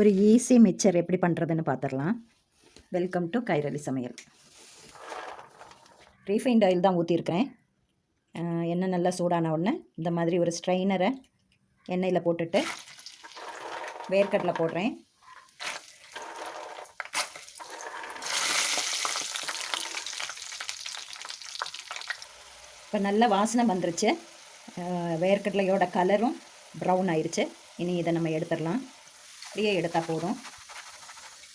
ஒரு easy mixer எப்படி பண்ணுறதுன்னு பார்த்துடலாம் வெல்கம் டு கைரளி சமையல். ரீஃபைண்ட் ஆயில் தான் ஊற்றிருக்கிறேன் எண்ணெய் நல்லா சூடான உடனே இந்த மாதிரி ஒரு ஸ்ட்ரைனரை எண்ணெயில் போட்டுட்டு வேர்க்கடலை போடுறேன். இப்போ நல்ல வாசனை வந்துருச்சு. வேர்க்கடலையோட கலரும் ப்ரௌன் ஆயிடுச்சு இனி இதை நம்ம எடுத்துடலாம். இப்படியே எடுத்தால் போதும்.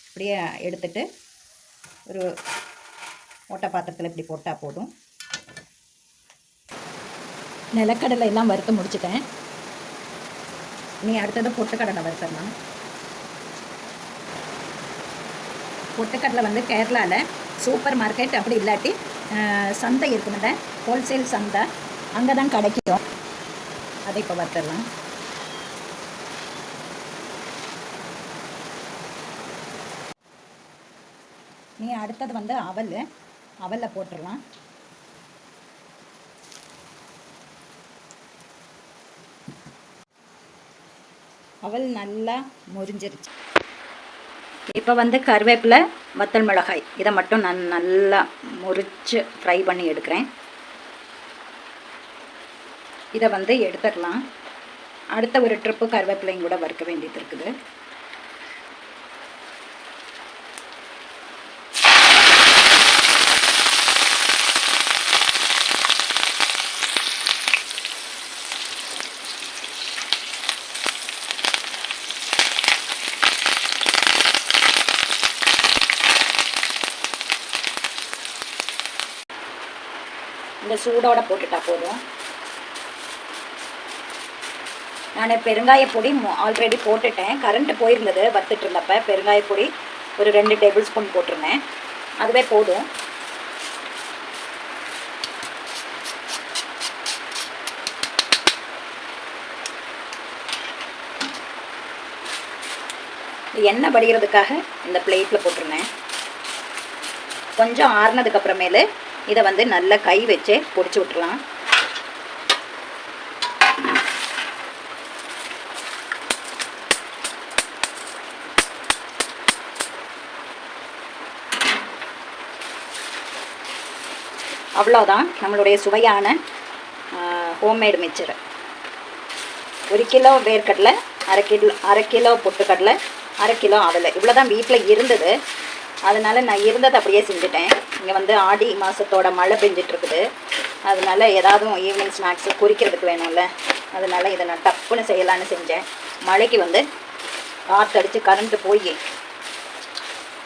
இப்படியே எடுத்துட்டு ஒரு ஓட்டை பாத்திரத்தில் இப்படி போட்டால் போதும். நிலக்கடலை எல்லாம் வறுத்து முடிச்சுட்டேன். நீ அடுத்தது பொட்டுக்கடலை வறுத்தரலாம் பொட்டுக்கடலை வந்து கேரளாவில் சூப்பர் மார்க்கெட் அப்படி இல்லாட்டி சந்தை இருக்குமில்ல ஹோல்சேல் சந்தை அங்கே தான் கிடைக்கும். அதை இப்போ வறுத்தரலாம் நீ அடுத்தது வந்து அவல் அவலை போட்டுடலாம். அவல் நல்லா முறிஞ்சிருச்சு. இப்போ வந்து கருவேப்பிலை வத்தல் மிளகாய் இதை மட்டும் நான் நல்லா முறித்து ஃப்ரை பண்ணி எடுக்கிறேன். இதை வந்து எடுத்துடலாம். அடுத்த ஒரு ட்ரிப்பு கருவேப்பிலையும் கூட வறுக்க வேண்டியது இருக்குது. இந்த சூடோட போட்டுட்டா போதும். நான் பெருங்காயப்பொடி ஆல்ரெடி போட்டுட்டேன். கரண்ட் போயிருந்தது வத்துட்டு இருந்தப்ப பெருங்காயப்பொடி ஒரு ரெண்டு டேபிள் ஸ்பூன் போட்டிருந்தேன். அதுவே போதும். எண்ணெய் வடிகிறதுக்காக இந்த பிளேட்டில் போட்டிருந்தேன். கொஞ்சம் ஆறுனதுக்கு அப்புறமேலு இதை வந்து நல்லா கை வச்சு பொடிச்சு விட்டுலாம் அவ்வளோதான் நம்மளுடைய சுவையான ஹோம்மேடு மிச்சர். ஒரு கிலோ வேர்க்கடலை அரை கிலோ அரை கிலோ பொட்டுக்கடலை அரை கிலோ அவலை. இவ்வளோ தான் வீட்டில் இருந்தது. அதனால் நான் இருந்ததை அப்படியே செஞ்சுட்டேன். இங்கே வந்து ஆடி மாதத்தோட மழை பெஞ்சிட்ருக்குது. அதனால் அதனால ஏதாவது ஈவினிங் ஸ்நாக்ஸு குறிக்கிறதுக்கு வேணும்ல. அதனால் இதை நான் டப்புன்னு செய்யலான்னு செஞ்சேன். மழைக்கு வந்து காற்றடிச்சு கரண்ட்டு போய்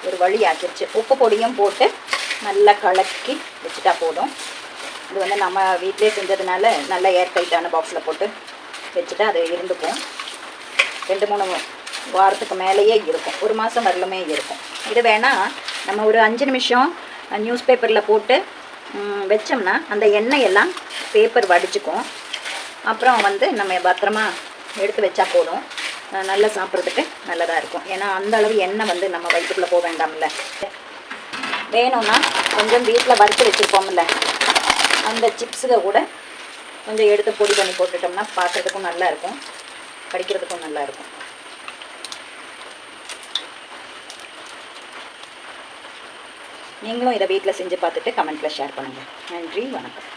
ஒரு வழி ஆக்கிடுச்சு உப்பு பொடியும் போட்டு நல்லா கலக்கி வச்சுட்டா போதும். இது வந்து நம்ம வீட்டிலே செஞ்சதுனால நல்லா ஏர் டைட்டான பாக்ஸில் போட்டு வச்சுட்டா அது இருந்துக்கும். ரெண்டு மூணு வாரத்துக்கு மேலேயே இருக்கும். ஒரு மாதம் வரலுமே இருக்கும். இது வேணால் நம்ம ஒரு அஞ்சு நிமிஷம் நியூஸ் பேப்பரில் போட்டு வச்சோம்னா அந்த எண்ணெய் எல்லாம் பேப்பர் வடிச்சுக்கும். அப்புறம் வந்து நம்ம பத்திரமா எடுத்து வச்சா போதும். நல்லா சாப்பிட்றதுக்கு நல்லதாக இருக்கும். ஏன்னா அந்த அளவு எண்ணெய் வந்து நம்ம வயிற்றுக்குள்ளே போக வேண்டாம்ல. வேணும்னா கொஞ்சம் வீட்டில் வறுத்து வச்சுருப்போம்ல. அந்த சிப்ஸுக கூட கொஞ்சம் எடுத்து பொடி பண்ணி போட்டுட்டோம்னா பார்க்குறதுக்கும் நல்லா இருக்கும். படிக்கிறதுக்கும் நல்லாயிருக்கும் நீங்களும் இதை வீட்டில் செஞ்சு பார்த்துட்டு கமெண்ட்டில் ஷேர் பண்ணுங்கள் நன்றி வணக்கம்.